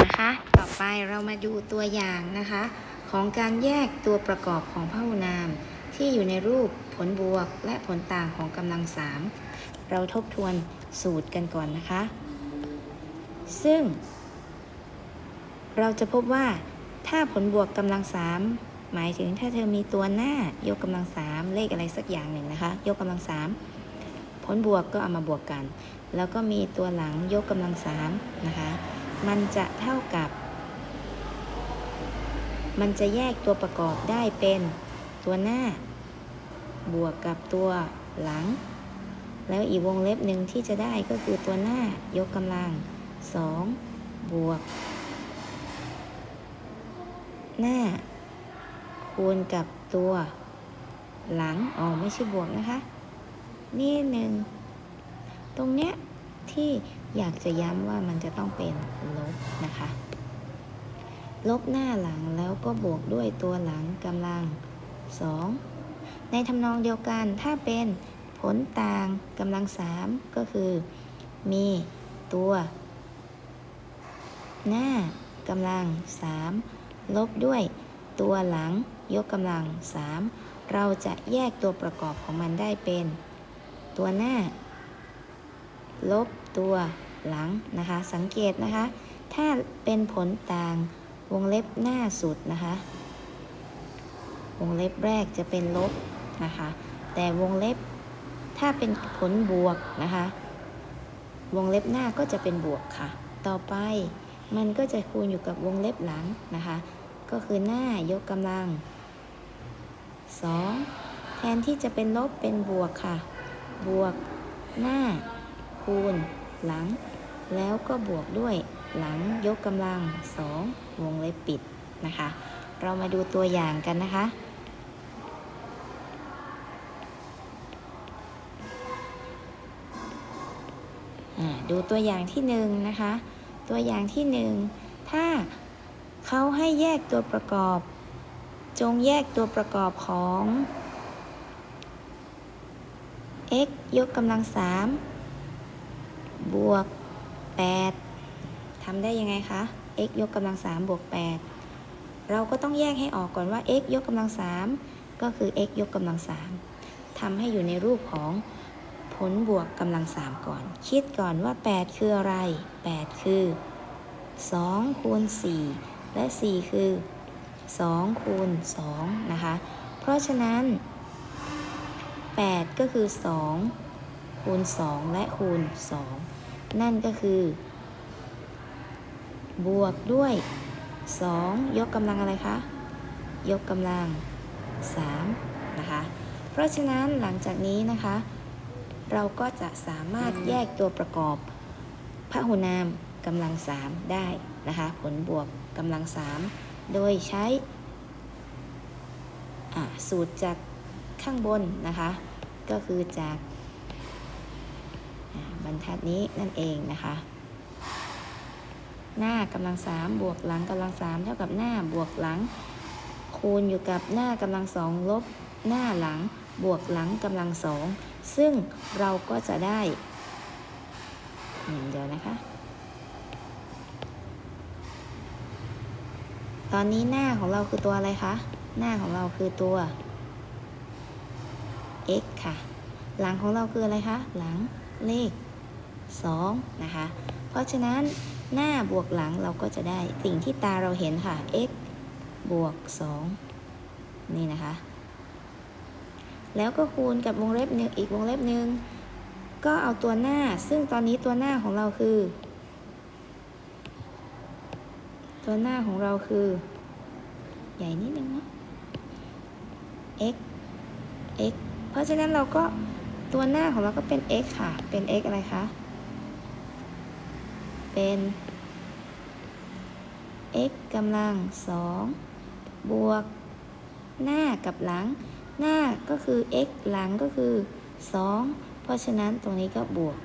นะคะ ต่อไปเรามาดูตัวอย่างนะคะ ของการแยกตัวประกอบของพหุนาม ที่อยู่ในรูปผลบวกและผลต่างของกำลังสามเราทบทวนสูตรกันก่อนนะคะ ซึ่ง เราจะพบว่าถ้าผลบวกกำลังสามหมายถึงถ้าเธอมีตัวหน้ายกกำลังสามเลขอะไรสักอย่างหนึ่งนะคะ ยกกำลังสามผลบวกก็เอามาบวกกัน แล้วก็มีตัวหลังยกกำลังสามนะคะ มันจะเท่ากับ มันจะแยกตัวประกอบได้เป็นตัวหน้า บวกกับตัวหลัง แล้วอีกวงเล็บหนึ่งที่จะได้ก็คือตัวหน้ายกกำลังสองบวก หน้า คูณกับตัว หลัง อ๋อ ไม่ใช่บวกนะคะ นี่หนึ่ง ตรงเนี้ย ที่อยากจะย้ำว่ามันจะต้องเป็นลบนะคะ ลบหน้าหลังแล้วก็บวกด้วยตัวหลังกำลังสองในทำนองเดียวกันถ้าเป็นผลต่างกำลังสามก็คือ มีตัว หน้ากำลังสามลบด้วยตัวหลังยกกำลังสามเราจะแยกตัวประกอบของมันได้เป็น ตัวหน้า ลบตัวหลังนะคะ สังเกตนะคะ ถ้าเป็นผลต่างวงเล็บหน้าสุดนะคะ วงเล็บแรกจะเป็นลบนะคะ แต่วงเล็บถ้าเป็นผลบวกนะคะ วงเล็บหน้าก็จะเป็นบวกค่ะ ต่อไปมันก็จะคูณอยู่กับวงเล็บหลังนะคะ ก็คือหน้ายกกำลัง 2 แทนที่จะเป็นลบเป็นบวกค่ะ บวกหน้า คูณ หลัง แล้วก็บวกด้วยหลังยกกำลัง 2 วงเล็บปิดนะคะ เรามาดูตัวอย่างกันนะคะ ดูตัวอย่างที่หนึ่งนะคะ ตัวอย่างที่หนึ่งถ้าเขาให้แยกตัวประกอบ จงแยกตัวประกอบของ x ยกกำลังสาม บวก 8ทำได้ยังไงคะ x ยกกำลังสามบวก 8 เราก็ต้องแยกให้ออกก่อนว่า x ยกกำลังสามก็คือ x ยกกำลังสามทำให้อยู่ในรูปของผลบวกกำลังสามก่อน คิดก่อนว่า 8 คืออะไร 8 คือ 2 คูณ 4 และ 4 คือ 2 คูณ 2 นะคะ เพราะฉะนั้น 8 ก็คือ 2 คูณ 2 และคูณ 2 นั่นก็คือ บวกด้วย 2 ยกกำลังอะไรคะ ยกกำลัง 3 นะคะ เพราะฉะนั้นหลังจากนี้นะคะ เราก็จะสามารถแยกตัวประกอบพหุนามกำลัง 3 ได้นะคะ ผลบวกกำลัง 3 โดยใช้อ่าสูตรจากข้างบนนะคะ ก็คือจากอ่า บรรทัดนี้นั่นเองนะคะ หน้ากำลังสามบวกหลังกำลังสามเท่ากับหน้าบวกหลัง คูณอยู่กับหน้ากำลังสองลบหน้าหลังบวกหลังกำลังสองซึ่งเราก็จะได้เดี๋ยวนะคะ ตอนนี้หน้าของเราคือตัวอะไรคะ หน้าของเราคือตัว x ค่ะ หลังของเราคืออะไรคะ หลังเลข 2นะคะ เพราะฉะนั้นหน้าบวกหลังเราก็จะได้สิ่งที่ตาเราเห็นค่ะ x บวก 2 นี่นะคะ แล้วก็คูณกับวงเล็บหนึ่งอีกวงเล็บหนึ่งก็เอาตัวหน้าซึ่งตอนนี้ตัวหน้าของเราคือ ตัวหน้าของเราคือ ใหญ่นิดนึงนะ x x เพราะฉะนั้นเราก็ตัวหน้าของเราก็เป็น x ค่ะ เป็น x อะไรคะ เป็น x กำลังสองบวก หน้ากับหลัง หน้าก็คือ x หลังก็คือ 2 เพราะฉะนั้นตรงนี้ก็บวก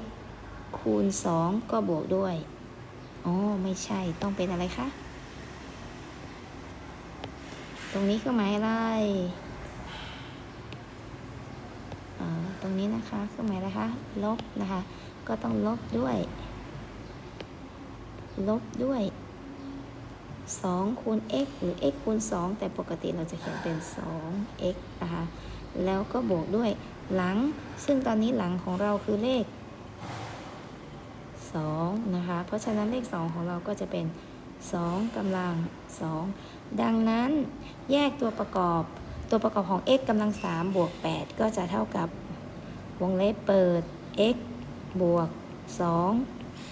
x คูณ 2 ก็บวกด้วย อ๋อ ไม่ใช่ ต้องเป็นอะไรคะ ตรงนี้ก็หมายอะไรเออตรงนี้นะคะเครื่อหมายอะไรคะ ลบนะคะ ก็ต้องลบด้วย ลบด้วย 2 คูณ x หรือ x คูณ 2 แต่ปกติเราจะเขียนเป็น 2x นะคะ แล้วก็บวกด้วยหลัง ซึ่งตอนนี้หลังของเราคือเลข 2 นะคะ เพราะฉะนั้นเลข 2 ของเราก็จะเป็น 2กำลัง 2 ดังนั้นแยกตัวประกอบตัวประกอบของ x กำลัง3บวก 8 ก็จะเท่ากับวงเล็บเปิด x บวก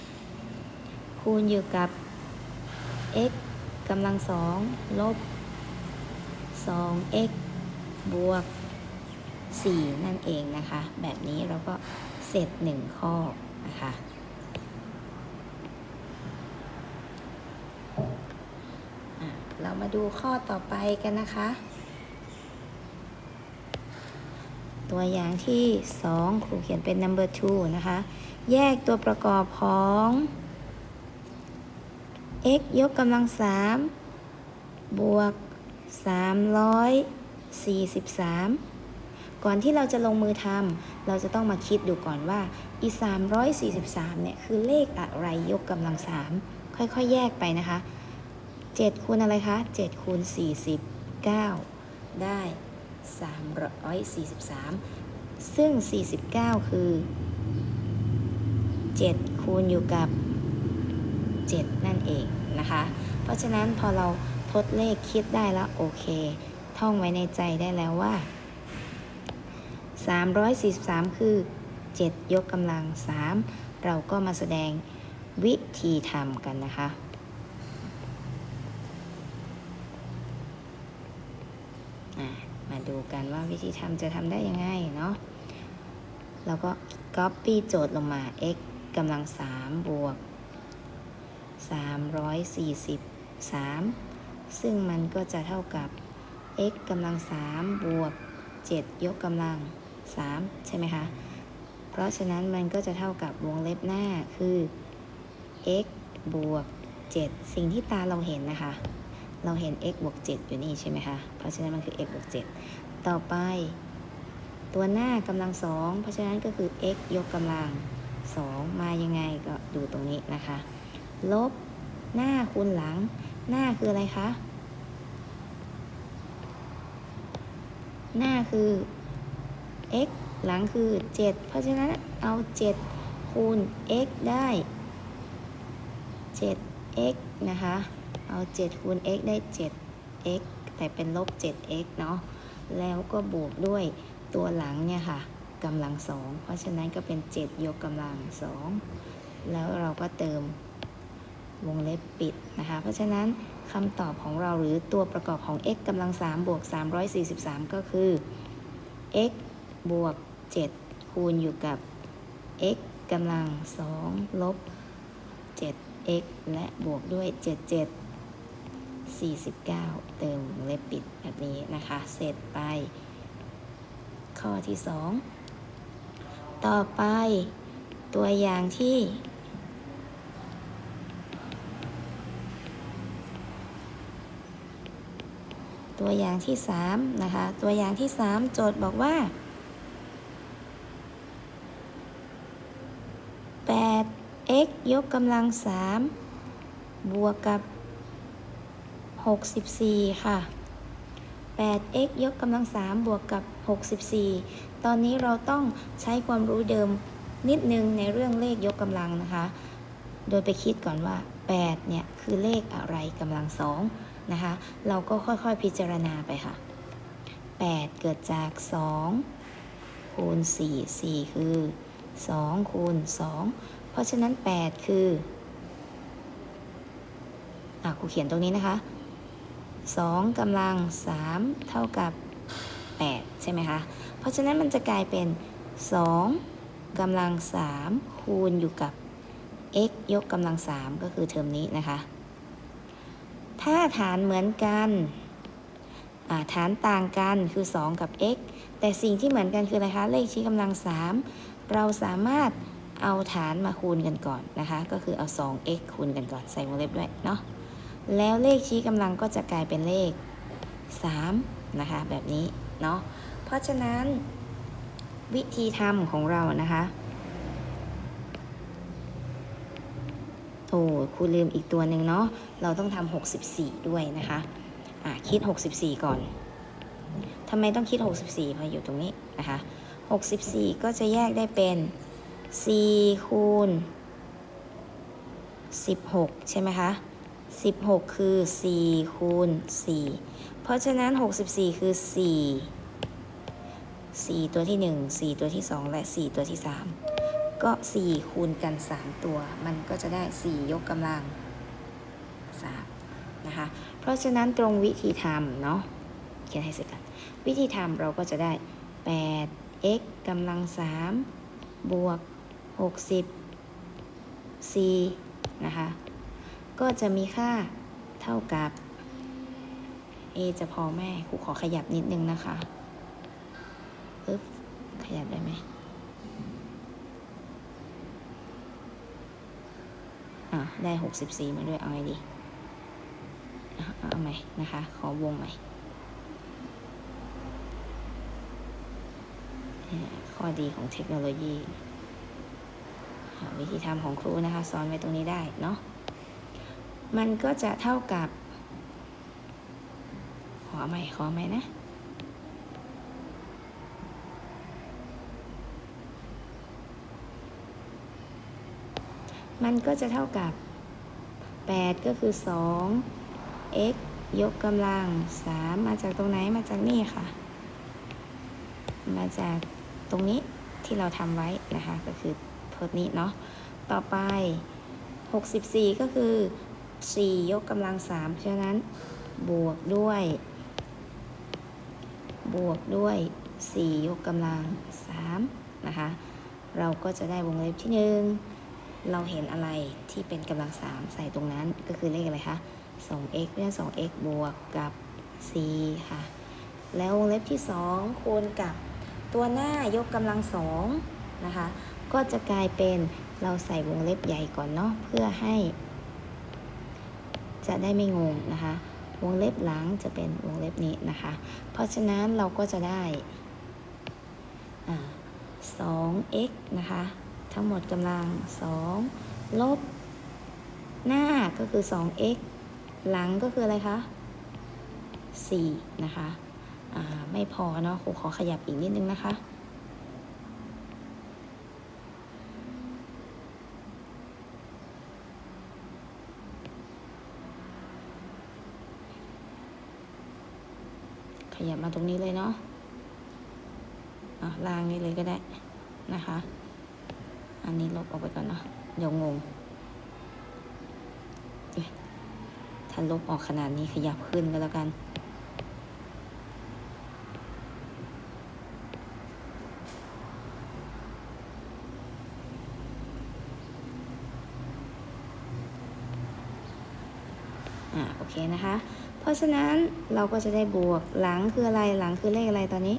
2 คูณอยู่กับ x กำลัง2ลบ 2x บวก 4 นั่นเองนะคะ แบบนี้เราก็เสร็จ 1 ข้อนะคะเรามาดูข้อต่อไปกันนะคะ ตัวอย่างที่ 2 ครูเขียนเป็น number two นะคะ แยกตัวประกอบของ x ยกกำลัง 3 บวก 343 ก่อนที่เราจะลงมือทำเราจะต้องมาคิดดูก่อนว่าอี343 เนี่ย คือเลขอะไรยกกำลัง 3 ค่อยๆ แยกไปนะคะ 7 คูณอะไรคะ 7 คูณ 49 ได้ 343 ซึ่ง 49 คือ 7 คูณอยู่กับ 7 นั่นเองนะคะ เพราะฉะนั้นพอเราทดเลขคิดได้แล้วโอเค ท่องไว้ในใจได้แล้วว่า 343 คือ 7 ยกกำลัง 3 เราก็มาแสดงวิธีทำกันนะคะ อะ มาดูกันว่าวิธีทำจะทำได้ยังไงเนาะเราก็ copy โจทย์ลงมา x กำลัง 3 บวก 343 ซึ่งมันก็จะเท่ากับ x กำลัง 3 บวก 7 ยกกำลัง 3 ใช่ไหมคะ เพราะฉะนั้นมันก็จะเท่ากับวงเล็บหน้าคือ x บวก 7 สิ่งที่ตาเราเห็นนะคะ เราเห็น x บวก7อยู่นี่ใช่ไหมคะ เพราะฉะนั้นมันคือ x บวก7ต่อไป ตัวหน้ากำลัง2เพราะฉะนั้นก็คือ x ยกกำลัง2มายังไงก็ดูตรงนี้นะคะ ลบหน้าคูณหลัง หน้าคืออะไรคะ หน้าคือ x หลังคือ 7 เพราะฉะนั้นเอา 7 คูณ x ได้ 7x นะคะ เอา7คูณ x ได้ 7x แต่เป็นลบ 7x เนาะ แล้วก็บวกด้วยตัวหลังเนี่ยค่ะกำลังสอง เพราะฉะนั้นก็เป็น 7 ยกกำลังสองแล้วเราก็เติมวงเล็บปิดนะคะ เพราะฉะนั้นคำตอบของเราหรือตัวประกอบของ x กำลัง3บวก 343 ก็คือ x บวก 7 คูณอยู่กับ x กำลัง 2 ลบ 7x และบวกด้วย 77 49 เติมวงเล็บปิดแบบนี้นะคะ เสร็จไป ข้อที่ 2 ต่อไปตัวอย่างที่ตัวอย่างที่ 3 นะคะ ตัวอย่างที่ 3 โจทย์บอกว่า 8x ยกกำลัง 3 บวกกับ 64 ค่ะ 8x ยกกำลัง 3 บวกกับ 64 ตอนนี้เราต้องใช้ความรู้เดิมนิดนึงในเรื่องเลขยกกำลังนะคะ โดยไปคิดก่อนว่า 8 เนี่ย คือเลขอะไรกำลังสองนะคะ เราก็ค่อยๆพิจารณาไปค่ะ 8 เกิดจาก 2 คูณ 4 4 คือ 2 คูณ 2 เพราะฉะนั้น 8 คืออะครูเขียนตรงนี้นะคะ 2กำลัง 3 เท่ากับ 8 ใช่ไหมคะ เพราะฉะนั้นมันจะกลายเป็น 2กำลัง 3 คูณอยู่กับ x ยกกำลัง 3 ก็คือเทอมนี้นะคะ ถ้าฐานเหมือนกันฐานต่างกันคือ 2 กับ x แต่สิ่งที่เหมือนกันคืออะไรคะ เลขชี้กำลัง 3 เราสามารถเอาฐานมาคูณกันก่อนนะคะ ก็คือเอา 2x คูณกันก่อนใส่วงเล็บด้วยเนาะ แล้วเลขชี้กำลังก็จะกลายเป็นเลข 3 นะคะ แบบนี้เนาะเพราะฉะนั้นวิธีทำของเรานะคะโอ้ครูลืมอีกตัวหนึ่งเนาะเราต้องทำ64 ด้วยนะคะอะคิด 64 ก่อนทำไมต้องคิด 64เพราะอยู่ตรงนี้นะคะ 64 ก็จะแยกได้เป็น 4 คูณ 16 ใช่ไหมคะ 16 คือ 4 คูณ 4 เพราะฉะนั้น 64 คือ 4 4 ตัวที่ 1 4 ตัวที่ 2 และ 4 ตัวที่ 3 ก็ 4 คูณกัน 3 ตัว มันก็จะได้ 4 ยกกำลัง3นะคะ เพราะฉะนั้นตรงวิธีทำเนาะเขียนให้เสร็จกัน วิธีทำเราก็จะได้ 8x กำลัง 3 บวก 60 c นะคะ ก็จะมีค่าเท่ากับ a จะพอแม่ครูขอขยับนิดนึงนะคะอึ๊บขยับได้ไหมอะ ได้ 64 มาด้วยเอาไงดีเอาใหม่นะคะ ขอวงใหม่ ข้อดีของเทคโนโลยี วิธีทำของครูนะคะซ้อนไว้ตรงนี้ได้เนาะ มันก็จะเท่ากับ ขอใหม่ขอใหม่นะ มันก็จะเท่ากับ 8 ก็คือ 2 x ยกกำลัง 3 มาจากตรงไหนมาจากนี่ค่ะ มาจากตรงนี้ที่เราทำไว้นะคะ ก็คือโทษนี้เนาะ ต่อไป 64 ก็คือ 4 ยกกำลัง3เพราะฉะนั้น บวกด้วย บวกด้วย 4 ยกกำลัง3นะคะ เราก็จะได้วงเล็บที่ 1 เราเห็นอะไรที่เป็นกำลัง3ใส่ตรงนั้นก็คือเลขอะไรคะ 2x เพราะฉะนั้น 2x บวกกับ c ค่ะ แล้ววงเล็บที่ 2 คูณกับตัวหน้ายกกำลังสองนะคะ ก็จะกลายเป็นเราใส่วงเล็บใหญ่ก่อนเนาะเพื่อให้ จะได้ไม่งงนะคะ วงเล็บหลังจะเป็นวงเล็บนี้นะคะ เพราะฉะนั้นเราก็จะได้อ่า 2x นะคะ ทั้งหมดกำลัง2ลบ หน้าก็คือ 2x หลังก็คืออะไรคะ4นะคะ ไม่พอเนาะครูขอขยับอีกนิดนึงนะคะ ขยับมาตรงนี้เลยเนาะอะล่างนี้เลยก็ได้นะคะ อันนี้ลบออกไปก่อนเนาะเดี๋ยวงงถ้าลบออกขนาดนี้ขยับขึ้นก็แล้วกันอ่าโอเคนะคะ ราะฉะนั้นเราก็จะได้บวกหลังคืออะไรหลังคือเลขอะไรตอนนี้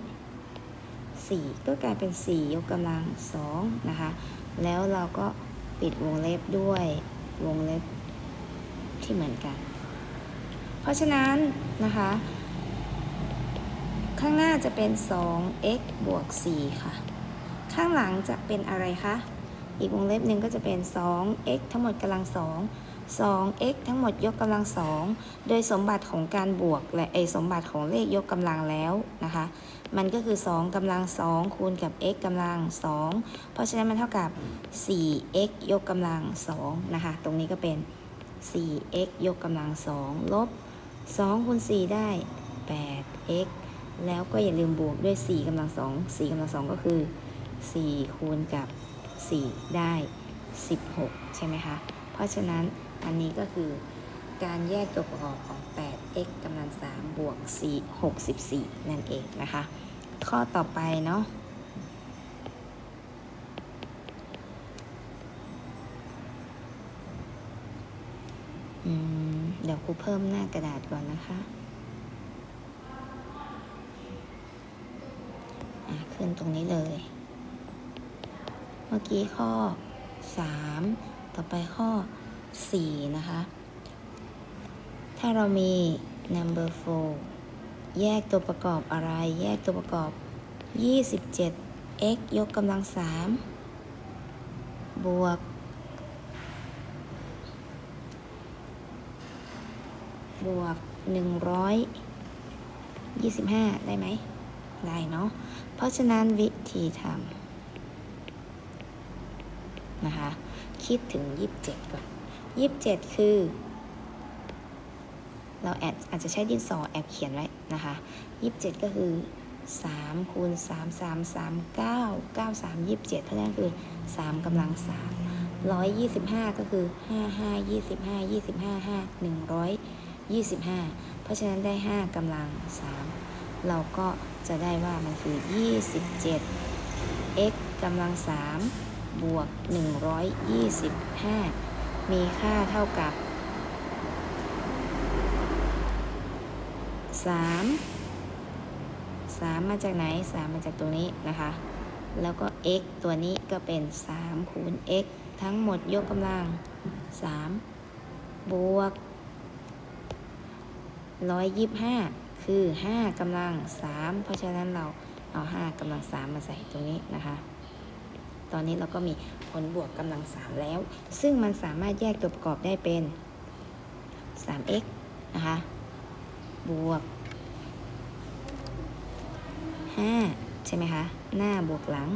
4 ก็กลายเป็น 4 ยกกำลัง2นะคะ แล้วเราก็ปิดวงเล็บด้วยวงเล็บที่เหมือนกัน เพราะฉะนั้นนะคะ ข้างหน้าจะเป็น 2x บวก 4 ค่ะ ข้างหลังจะเป็นอะไรคะ อีกวงเล็บหนึ่งก็จะเป็น 2x ทั้งหมดกำลัง2 2x ทั้งหมดยกกำลัง2โดยสมบัติของการบวกและไอสมบัติของเลขยกกำลังแล้วนะคะ มันก็คือ 2กำลัง2คูณกับ x กำลัง2เพราะฉะนั้นมันเท่ากับ 4x ยกกำลัง2นะคะ ตรงนี้ก็เป็น 4x ยกกำลัง2ลบ2คูณ4ได้ 8x แล้วก็อย่าลืมบวกด้วย 4กำลัง2 4กำลัง2ก็คือ 4 คูณกับ 4 ได้ 16 ใช่ไหมคะ เพราะฉะนั้น อันนี้ก็คือการแยกตัวประกอบของ 8x กำลัง 3 บวก 4 64 นั่นเองนะคะ ข้อต่อไปเนาะเดี๋ยวครูเพิ่มหน้ากระดาษก่อนนะคะอะขึ้นตรงนี้เลย เมื่อกี้ข้อ 3 ต่อไปข้อ 4 นะคะ ถ้าเรามี number 4 แยกตัวประกอบอะไร แยกตัวประกอบ 27 x ยกกำลัง 3 บวก บวกหนึ่งร้อยยี่สิบห้าได้ไหม ได้เนาะ เพราะฉะนั้นวิธีทำนะคะ คิดถึงยี่สิบเจ็ดก่อน 27 คือ เราแอดอาจจะใช้ดินสอแอบเขียนไว้นะคะ 27 ก็คือ3คูณ3 3 3 9 9 3 27 เพราะฉะนั้นคือ 3กำลัง 3 125 ก็คือ 5 5 25 25 5 125 เพราะฉะนั้นได้ 5กำลัง 3 เราก็จะได้ว่ามันคือ 27 x กำลัง 3 บวก 125 มีค่าเท่ากับสามสามมาจากไหนสามมาจากตัวนี้นะคะ แล้วก็ x ตัวนี้ก็เป็นสามคูณ x ทั้งหมดยกกำลังสามบวกร้อยยี่ห้าคือห้ากำลังสามเพราะฉะนั้นเราเอาห้ากำลังสามมาใส่ตรงนี้นะคะ ตอนนี้เราก็มี ผลบวกกำลังสามแล้ว ซึ่งมันสามารถแยกตัวประกอบได้เป็น 3x นะคะ บวก 5 ใช่ไหมคะ หน้าบวกหลัง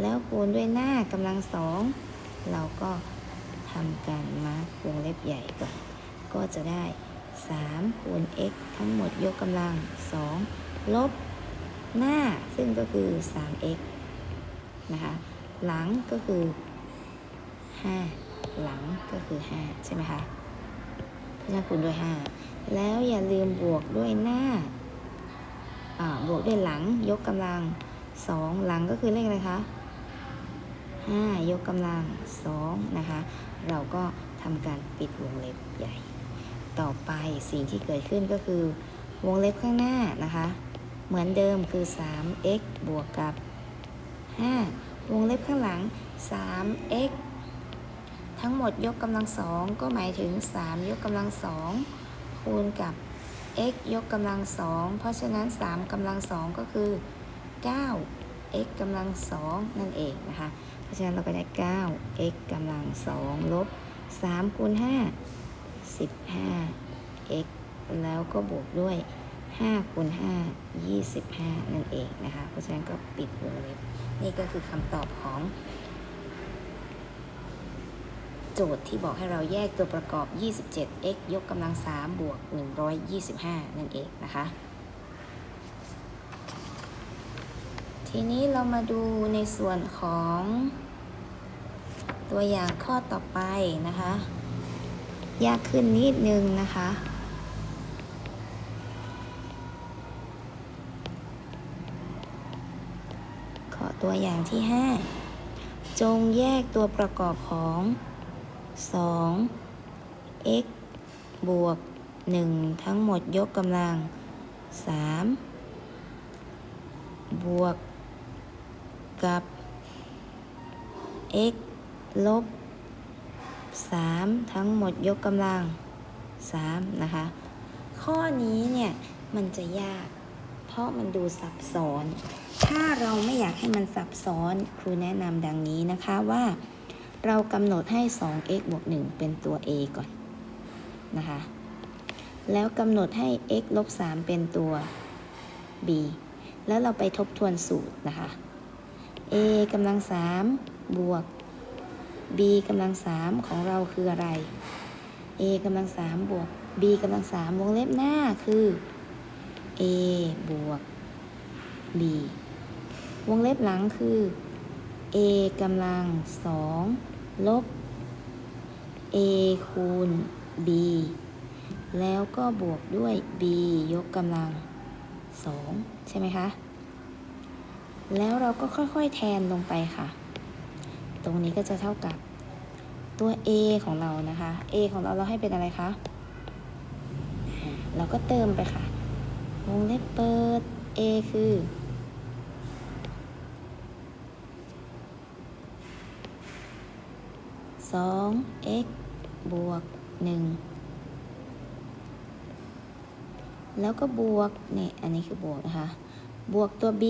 แล้วคูณด้วยหน้ากำลังสองเราก็ทำการมาร์กวงเล็บใหญ่ก่อน ก็จะได้ 3 คูณ x ทั้งหมดยกกำลัง 2 ลบหน้าซึ่งก็คือ 3x นะคะ หลังก็คือ 5 หลังก็คือ 5 ใช่ไหมคะเพราะฉะนั้นคูณด้วย 5 แล้วอย่าลืมบวกด้วยหน้าอ่าบวกด้วยหลังยกกำลัง 2 หลังก็คือเลขอะไรคะ5ยกกำลัง2นะคะ เราก็ทำการปิดวงเล็บใหญ่ ต่อไปสิ่งที่เกิดขึ้นก็คือ วงเล็บข้างหน้านะคะ เหมือนเดิมคือ 3x บวกกับ 5 วงเล็บข้างหลัง 3x ทั้งหมดยกกำลังสองก็หมายถึง 3 ยกกำลังสองคูณกับ x ยกกำลังสองเพราะฉะนั้น 3กำลังสองก็คือ 9 x กำลังสองนั่นเองนะคะ เพราะฉะนั้นเราก็ได้ 9 x กำลังสองลบ 3 คูณ 5 15 x แล้วก็บวกด้วย5คูณ5 25 นั่นเองนะคะ เพราะฉะนั้นก็ปิดวงเล็บ นี่ก็คือคำตอบของ โจทย์ที่บอกให้เราแยกตัวประกอบ 27x ยกกำลัง 3 บวก 125 นั่นเองนะคะ ทีนี้เรามาดูในส่วนของตัวอย่างข้อต่อไปนะคะ ยากขึ้นนิดนึงนะคะ ตัวอย่างที่ 5 จงแยกตัวประกอบของ 2 x บวก 1 ทั้งหมดยกกำลัง 3 บวก กับ x ลบ 3 ทั้งหมดยกกำลัง 3 นะคะ ข้อนี้เนี่ย มันจะยาก เพราะมันดูซับซ้อน ถ้าเราไม่อยากให้มันซับซ้อนครูแนะนำดังนี้นะคะว่า เรากำหนดให้ 2x บวก 1 เป็นตัว a ก่อนนะคะ แล้วกำหนดให้ x ลบ 3 เป็นตัว b แล้วเราไปทบทวนสูตรนะคะ a กำลัง 3 บวก b กำลัง 3 ของเราคืออะไร a กำลัง 3 บวก b กำลัง 3 วงเล็บหน้าคือ a บวก b วงเล็บหลังคือ a กำลัง2ลบ a คูณ b แล้วก็บวกด้วย b ยกกำลัง2ใช่ไหมคะ แล้วเราก็ค่อยๆแทนลงไปค่ะ ตรงนี้ก็จะเท่ากับตัว a ของเรานะคะ a ของเราเราให้เป็นอะไรคะ เราก็เติมไปค่ะ วงเล็บเปิด a คือ 2 x บวก 1 แล้วก็บวกนี่อันนี้คือบวกนะคะ บวกตัว b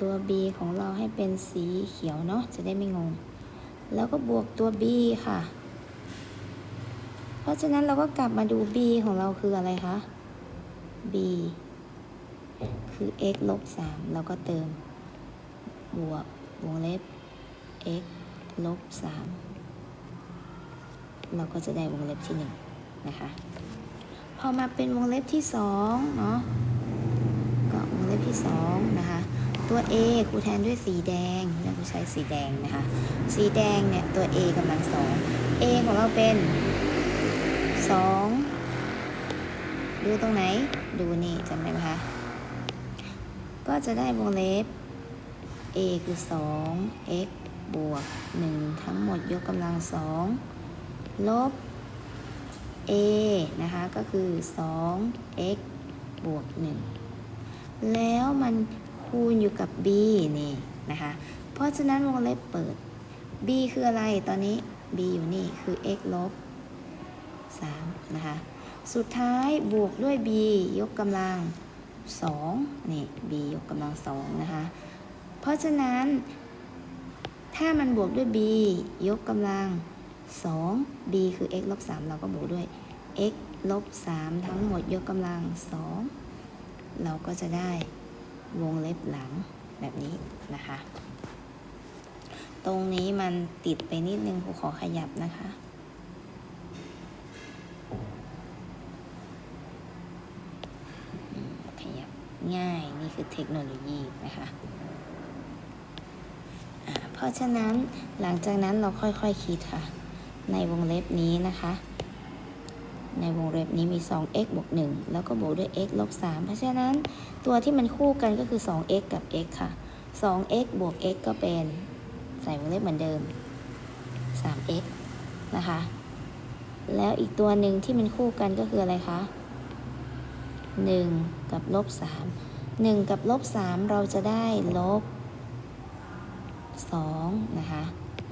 ตัว b ของเราให้เป็นสีเขียวเนาะจะได้ไม่งง แล้วก็บวกตัว b ค่ะ เพราะฉะนั้นเราก็กลับมาดู b ของเราคืออะไรคะ b คือ x ลบ3เราก็เติม บวกวงเล็บ x ลบ3เราก็จะได้วงเล็บที่ 1 นะคะ พอมาเป็นวงเล็บที่ 2 เนาะก็วงเล็บที่ 2 นะคะ ตัว a ครูแทนด้วยสีแดงแล้วครูใช้สีแดงนะคะ สีแดงเนี่ย ตัว a กำลังสอง a ของเราเป็น 2ดูตรงไหน ดูนี่จำได้ไหมคะ ก็จะได้วงเล็บ a คือ 2 x บวก 1 ทั้งหมดยกกำลัง 2 ลบ a นะคะ ก็คือ 2 x บวก 1 แล้วมันคูณอยู่กับ b นี่นะคะ เพราะฉะนั้นวงเล็บเปิด b คืออะไรตอนนี้ b อยู่นี่คือ x ลบ 3นะคะ สุดท้ายบวกด้วย b ยกกำลัง2นี่ b ยกกำลัง2นะคะ เพราะฉะนั้น ถ้ามันบวกด้วย b ยกกำลัง 2 b คือ x ลบ3เราก็บวกด้วย x ลบ3ทั้งหมดยกกำลัง 2 เราก็จะได้วงเล็บหลังแบบนี้นะคะ ตรงนี้มันติดไปนิดนึงครูขอขยับนะคะ ขยับ ง่าย นี่คือเทคโนโลยีนะคะเพราะฉะนั้นหลังจากนั้นเราค่อยๆคคิดค่ะ ในวงเล็บนี้นะคะ ในวงเล็บนี้มี 2x บวก1แล้วก็บวกด้วย x ลบ3เพราะฉะนั้นตัวที่มันคู่กันก็คือ 2x กับ x ค่ะ 2x บวก x ก็เป็น ใส่วงเล็บเหมือนเดิม 3x นะคะ แล้วอีกตัวหนึ่งที่มันคู่กันก็คืออะไรคะ 1 กับลบ3 1กับลบ3เราจะได้ลบ2นะคะ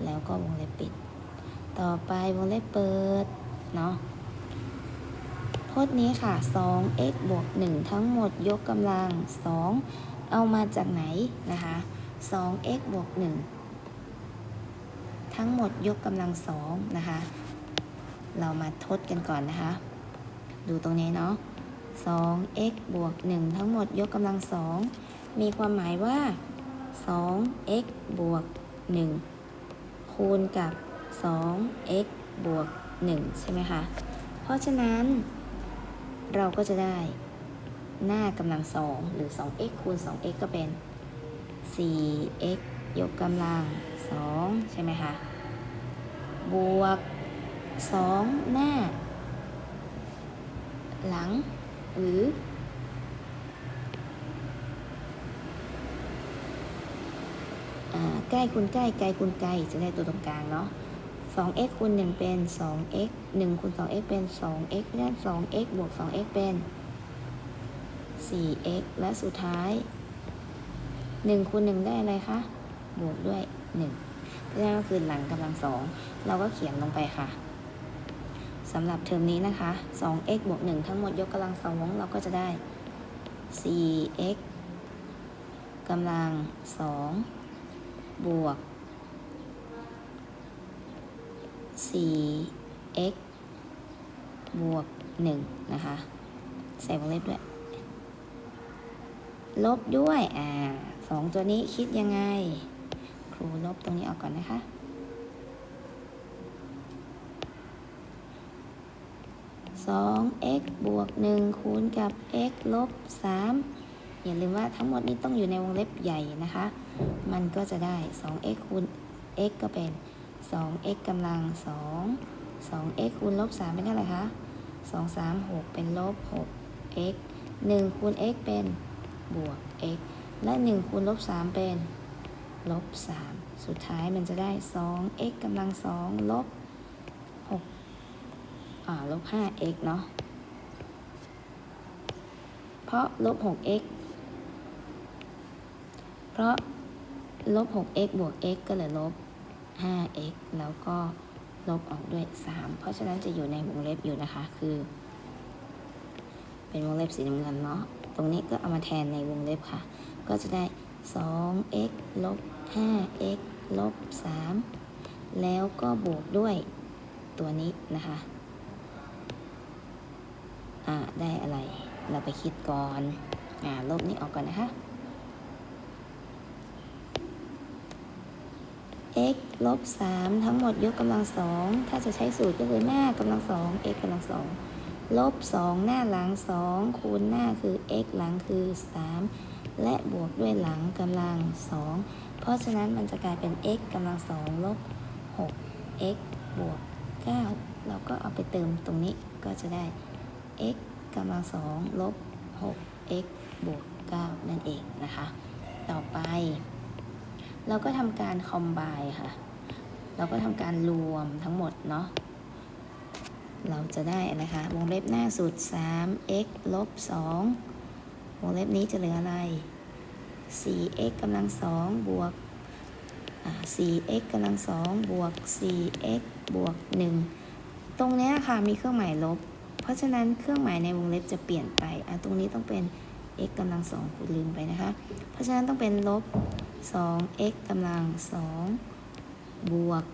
แล้วก็วงเล็บปิด ต่อไปวงเล็บเปิด เนาะพจน์นี้ค่ะ 2x บวก 1 ทั้งหมดยกกำลัง 2 เอามาจากไหนนะคะ 2x บวก 1 ทั้งหมดยกกำลัง 2 นะคะ เรามาทดกันก่อนนะคะ ดูตรงนี้เนาะ 2x บวก 1 ทั้งหมดยกกำลัง 2 มีความหมายว่า 2x บวก 1 คูณกับ 2x บวก 1 ใช่ไหมคะ เพราะฉะนั้น เราก็จะได้หน้ากำลัง 2 หรือ 2x คูณ 2x ก็เป็น 4x ยกกำลัง 2 ใช่ไหมคะ บวก 2 หน้า หลัง ออ่าใกล้คูณใกล้ไกลคูณไกลจะได้ตัวตรงกลางเนาะ 2x คูณ1เป็น 2x 1คูณ 2x เป็น 2x เพรานั้น 2x บวก 2x เป็น 4x และสุดท้าย 1คูณ1ได้อะไรคะ บวกด้วย 1 เพราะฉะนั้นก็คือหลังกำลัง2เราก็เขียนลงไปค่ะ สำหรับเทอมนี้นะคะ 2x บวก 1 ทั้งหมดยกกำลัง2เราก็จะได้ 4x กำลัง2บวก 4x บวก 1 นะคะ ใส่วงเล็บด้วย ลบด้วย อ่าสองตัวนี้คิดยังไง ครูลบตรงนี้ออกก่อนนะคะ 2x บวก 1 คูณกับ x ลบ 3 อย่าลืมว่าทั้งหมดนี้ต้องอยู่ในวงเล็บใหญ่นะคะ มันก็จะได้ 2x คูณ x ก็เป็น 2x กำลัง 2 2x คูณลบ 3 เป็นเท่าไหร่คะ2 3 6 เป็นลบ 6x 1 คูณ x เป็นบวก x และ 1 คูณลบ 3 เป็นลบ 3 สุดท้ายมันจะได้ 2x กำลัง 2 ลบ อ่าลบ 5x เนาะ เพราะลบ 6x เพราะลบ 6x บวก x ก็เหลือลบ 5x แล้วก็ลบออกด้วย 3 เพราะฉะนั้นจะอยู่ในวงเล็บอยู่นะคะ คือ เป็นวงเล็บสีน้ำเงินเนาะ ตรงนี้ก็เอามาแทนในวงเล็บค่ะ ก็จะได้ 2x ลบ 5x ลบ 3 แล้วก็บวกด้วยตัวนี้นะคะ อ่าได้อะไร เราไปคิดก่อนอ่าลบนี้ออกก่อนนะคะ x ลบสามทั้งหมดยกกำลังสองถ้าจะใช้สูตรก็คือหน้ากำลังสอง x กำลังสองลบสองหน้าหลังสองคูณหน้าคือ x หลังคือสามและบวกด้วยหลังกำลังสองเพราะฉะนั้นมันจะกลายเป็น x กำลังสองลบหก x บวกเก้าเราก็เอาไปเติมตรงนี้ก็จะได้ x กำลังสองลบหก x บวกเก้านั่นเองนะคะ ต่อไป เราก็ทำการคอมไบค่ะ เราก็ทำการรวมทั้งหมดเนาะ เราจะได้นะคะ วงเล็บหน้าสุด 3x ลบ 2 วงเล็บนี้จะเหลืออะไร 4x กำลังสองบวกอ่า 4x กำลังสองบวก 4x บวก 1 ตรงเนี้ยค่ะมีเครื่องหมายลบ ราะฉะนั้นเครื่องหมายในวงเล็บจะเปลี่ยนไปอะตรงนี้ต้องเป็น x กำลังสองคุณลืมไปนะคะ เพราะฉะนั้นต้องเป็นลบ 2x กำลังสองบวก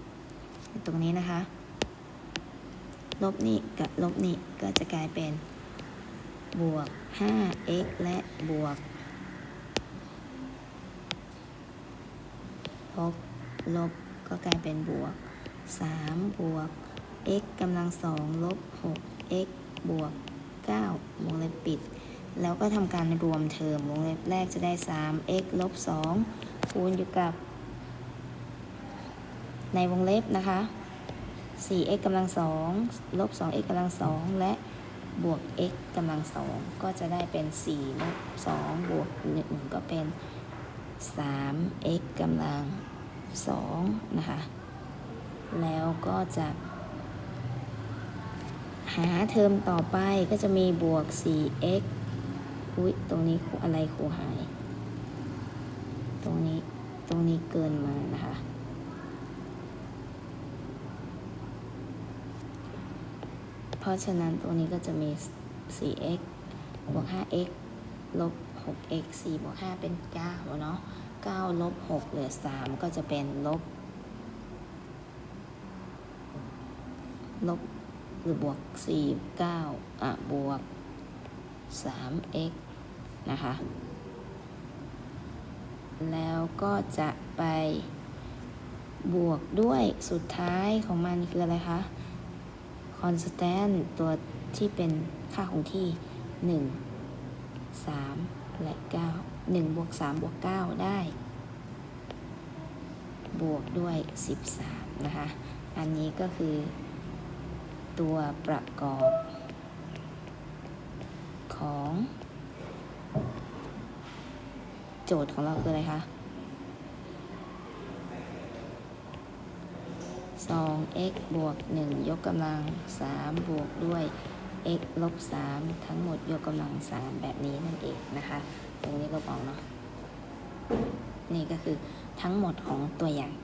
ตรงนี้นะคะ ลบนี่กับลบนี่ก็จะกลายเป็น บวก 5x และบวกลบลบก็กลายเป็นบวก 3 บวก x กำลังสองลบ 6x บวก 9 วงเล็บปิด แล้วก็ทำการรวมเทอมวงเล็บแรกจะได้ 3x ลบ 2 คูณอยู่กับ ในวงเล็บนะคะ 4x กำลังสองลบ 2x กำลังสองและบวก x กำลังสองก็จะได้เป็น 4 ลบ 2 บวก 1 ก็เป็น 3x กำลังสองนะคะ แล้วก็จะ หาเทอมต่อไปก็จะมีบวก 4x อุ้ยตรงนี้อะไรครูหาย ตรงนี้ตรงนี้เกินมานะคะ เพราะฉะนั้นตรงนี้ก็จะมี 4x บวก 5x ลบ 6x 4บวก 5 เป็น 9 เนาะ9 ลบ 6 เหลือ 3 ก็จะเป็นลบ ลบ บวก4 9อะบวก 3x นะคะ แล้วก็จะไปบวกด้วยสุดท้ายของมันคืออะไรคะ constant ตัวที่เป็นค่าคงที่ 1 3 และ 9 1บวก3บวก 9 ได้ บวกด้วย 13 นะคะ อันนี้ก็คือ ตัวประกอบของ โจทย์ของเราคืออะไรคะ 2x บวก 1 ยกกำลัง 3 บวกด้วย x ลบ 3 ทั้งหมดยกกำลัง 3 แบบนี้นั่นเองนะคะ ตรงนี้ลบออกเนาะ นี่ก็คือทั้งหมดของตัวอย่าง